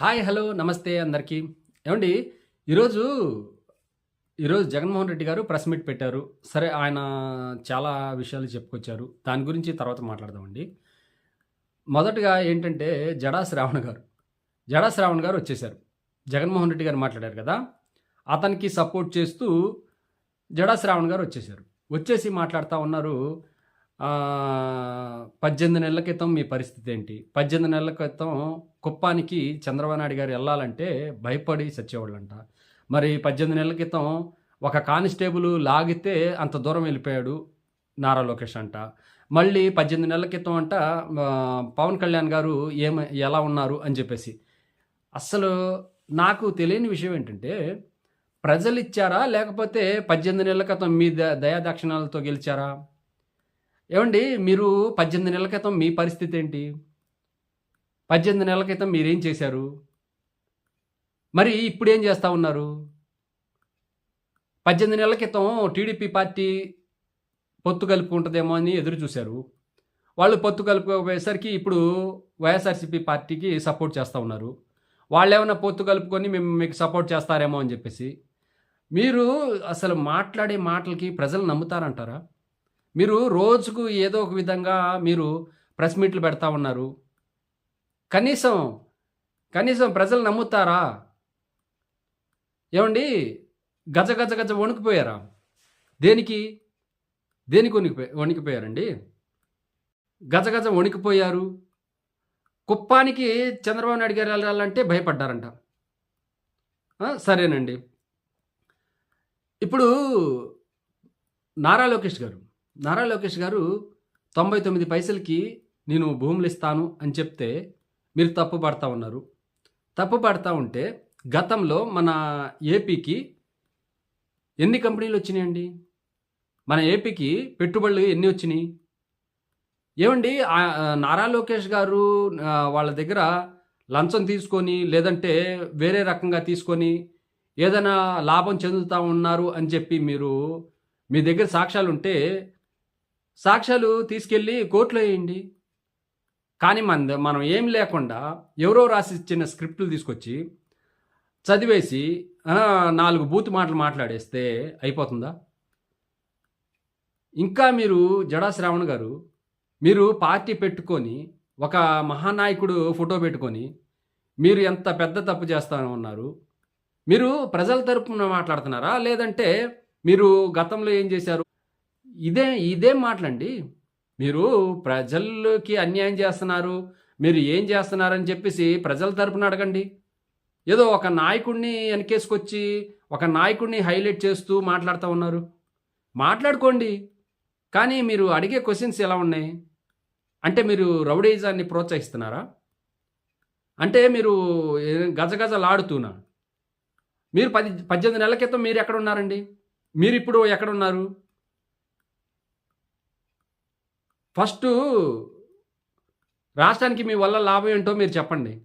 Hi hello నమస్తే అందరికీ. ఏమండి ఈరోజు ఈరోజు జగన్మోహన్ రెడ్డి గారు ప్రెస్ మీట్ పెట్టారు. సరే ఆయన చాలా విషయాలు చెప్పుకొచ్చారు. దాని గురించి తర్వాత మాట్లాడదామండి. మొదటగా ఏంటంటే జడా శ్రావణ్ గారు. జడా శ్రావణ్ గారు వచ్చేసారు జగన్మోహన్ రెడ్డి గారు మాట్లాడారు కదా. అతనికి సపోర్ట్ చేస్తూ జడా శ్రావణ్ గారు వచ్చేసారు వచ్చేసి మాట్లాడుతూ ఉన్నారు పద్దెనిమిది నెలల క్రితం మీ పరిస్థితి ఏంటి? పద్దెనిమిది నెలల క్రితం కుప్పానికి చంద్రబాబు నాయుడు గారు వెళ్ళాలంటే భయపడి చచ్చేవాళ్ళంట. మరి పద్దెనిమిది నెలల క్రితం ఒక కానిస్టేబుల్ లాగితే అంత దూరం వెళ్ళిపోయాడు నారా లోకేష్ అంట. మళ్ళీ పద్దెనిమిది నెలల క్రితం అంట పవన్ కళ్యాణ్ గారు ఏమ ఎలా ఉన్నారు అని చెప్పేసి. అస్సలు నాకు తెలియని విషయం ఏంటంటే ప్రజలు ఇచ్చారా? లేకపోతే పద్దెనిమిది నెలల క్రితం మీ ద దయాదాక్షిణాలతో గెలిచారా? ఏమండి మీరు పద్దెనిమిది నెలల క్రితం మీ పరిస్థితి ఏంటి? పద్దెనిమిది నెలల క్రితం మీరేం చేశారు? మరి ఇప్పుడు ఏం చేస్తూ ఉన్నారు? పద్దెనిమిది నెలల క్రితం టీడీపీ పార్టీ పొత్తు కలుపుకుంటుందేమో అని ఎదురు చూశారు. వాళ్ళు పొత్తు కలుపుకోపోయేసరికి ఇప్పుడు వైఎస్ఆర్సీపీ పార్టీకి సపోర్ట్ చేస్తూ ఉన్నారు. వాళ్ళు ఏమైనా పొత్తు కలుపుకొని మేము మీకు సపోర్ట్ చేస్తారేమో అని చెప్పేసి. మీరు అసలు మాట్లాడే మాటలకి ప్రజలు నమ్ముతారంటారా? మీరు రోజుకు ఏదో ఒక విధంగా మీరు ప్రెస్ మీట్లు పెడతా ఉన్నారు. కనీసం కనీసం ప్రజలు నమ్ముతారా? ఏమండి? గజ గజ గజ వణికిపోయారా? దేనికి? దేనికి వణికిపోయి వణికిపోయారండి? గజ గజ వణికిపోయారు. కుప్పానికి చంద్రబాబు నాయుడు గారు వెళ్ళాలంటే భయపడ్డారంట. సరేనండి. ఇప్పుడు నారా లోకేష్ గారు నారా లోకేష్ గారు తొంభై తొమ్మిది పైసలకి నేను భూములు ఇస్తాను అని చెప్తే మీరు తప్పు పడతా ఉన్నారు. తప్పు పడతా ఉంటే గతంలో మన ఏపీకి ఎన్ని కంపెనీలు వచ్చినాయండి? మన ఏపీకి పెట్టుబడులు ఎన్ని వచ్చినాయి? ఏమండి నారా లోకేష్ గారు వాళ్ళ దగ్గర లంచం తీసుకొని లేదంటే వేరే రకంగా తీసుకొని ఏదైనా లాభం చెందుతూ ఉన్నారు అని చెప్పి మీరు మీ దగ్గర సాక్ష్యాలు ఉంటే సాక్ష్యాలు తీసుకెళ్ళి కోర్టులో వేయండి. కానీ మన మనం ఏం లేకుండా ఎవరో రాసి ఇచ్చిన స్క్రిప్టులు తీసుకొచ్చి చదివేసి నాలుగు బూత్ మాటలు మాట్లాడేస్తే అయిపోతుందా? ఇంకా మీరు జడాశ్రావణ్ గారు మీరు పార్టీ పెట్టుకొని ఒక మహానాయకుడు ఫోటో పెట్టుకొని మీరు ఎంత పెద్ద తప్పు చేస్తా ఉన్నారు మీరు ప్రజల తరపున మాట్లాడుతున్నారా? లేదంటే మీరు గతంలో ఏం చేశారు? ఇదే ఇదేం మాటలండి. మీరు ప్రజలకి అన్యాయం చేస్తున్నారు మీరు ఏం చేస్తున్నారని చెప్పేసి ప్రజల తరపున అడగండి. ఏదో ఒక నాయకుడిని వెనకేసుకొచ్చి ఒక నాయకుడిని హైలైట్ చేస్తూ మాట్లాడుతూ ఉన్నారు. మాట్లాడుకోండి. కానీ మీరు అడిగే క్వశ్చన్స్ ఎలా ఉన్నాయి? అంటే మీరు రౌడీజాన్ని ప్రోత్సహిస్తున్నారా? అంటే మీరు గజగజలాడుతున్నా గజగజలాడుతూనా మీరు పది పద్దెనిమిది నెలల క్రితం మీరు ఎక్కడ ఉన్నారండి? మీరు ఇప్పుడు ఎక్కడ ఉన్నారు ఫస్ట్ రాష్ట్రానికి మీ వల్ల లాభం ఏంటో మీరు చెప్పండి.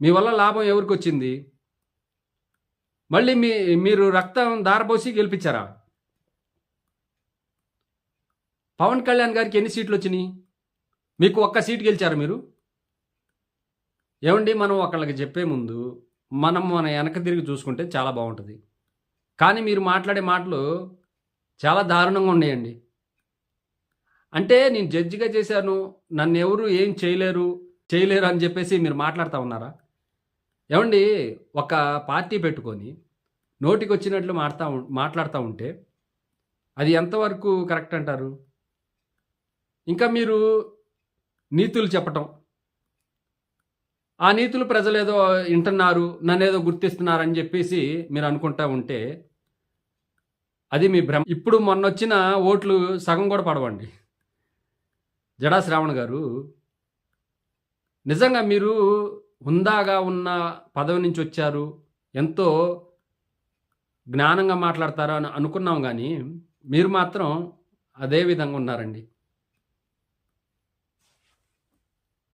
మీ వల్ల లాభం ఎవరికి వచ్చింది మళ్ళీ మీ మీరు రక్తం దారపోసి గెలిపించారా? పవన్ కళ్యాణ్ గారికి ఎన్ని సీట్లు వచ్చినాయి మీకు ఒక్క సీట్ గెలిచారా మీరు? ఏమండి మనం ఒకళ్ళకి చెప్పే ముందు మనం మన వెనక తిరిగి చూసుకుంటే చాలా బాగుంటుంది. కానీ మీరు మాట్లాడే మాటలు చాలా దారుణంగా ఉన్నాయండి. అంటే నేను జడ్జిగా చేశాను నన్ను ఎవరు ఏం చేయలేరు చేయలేరు అని చెప్పేసి మీరు మాట్లాడుతూ ఉన్నారా? ఏమండి ఒక పార్టీ పెట్టుకొని నోటికి వచ్చినట్లు మాట్లాడుతూ మాట్లాడుతూ ఉంటే అది ఎంతవరకు కరెక్ట్ అంటారు? ఇంకా మీరు నీతులు చెప్పటం. ఆ నీతులు ప్రజలు ఏదో వింటున్నారు నన్ను ఏదో అని చెప్పేసి మీరు అనుకుంటా ఉంటే అది మీ భ్రమ. ఇప్పుడు మొన్న వచ్చిన ఓట్లు సగం కూడా పడవండి. జడా శ్రావణ్ గారు నిజంగా మీరు హుందాగా ఉన్న పదవి నుంచి వచ్చారు ఎంతో జ్ఞానంగా మాట్లాడతారు అని అనుకున్నాం కానీ మీరు మాత్రం అదే విధంగా ఉన్నారండి.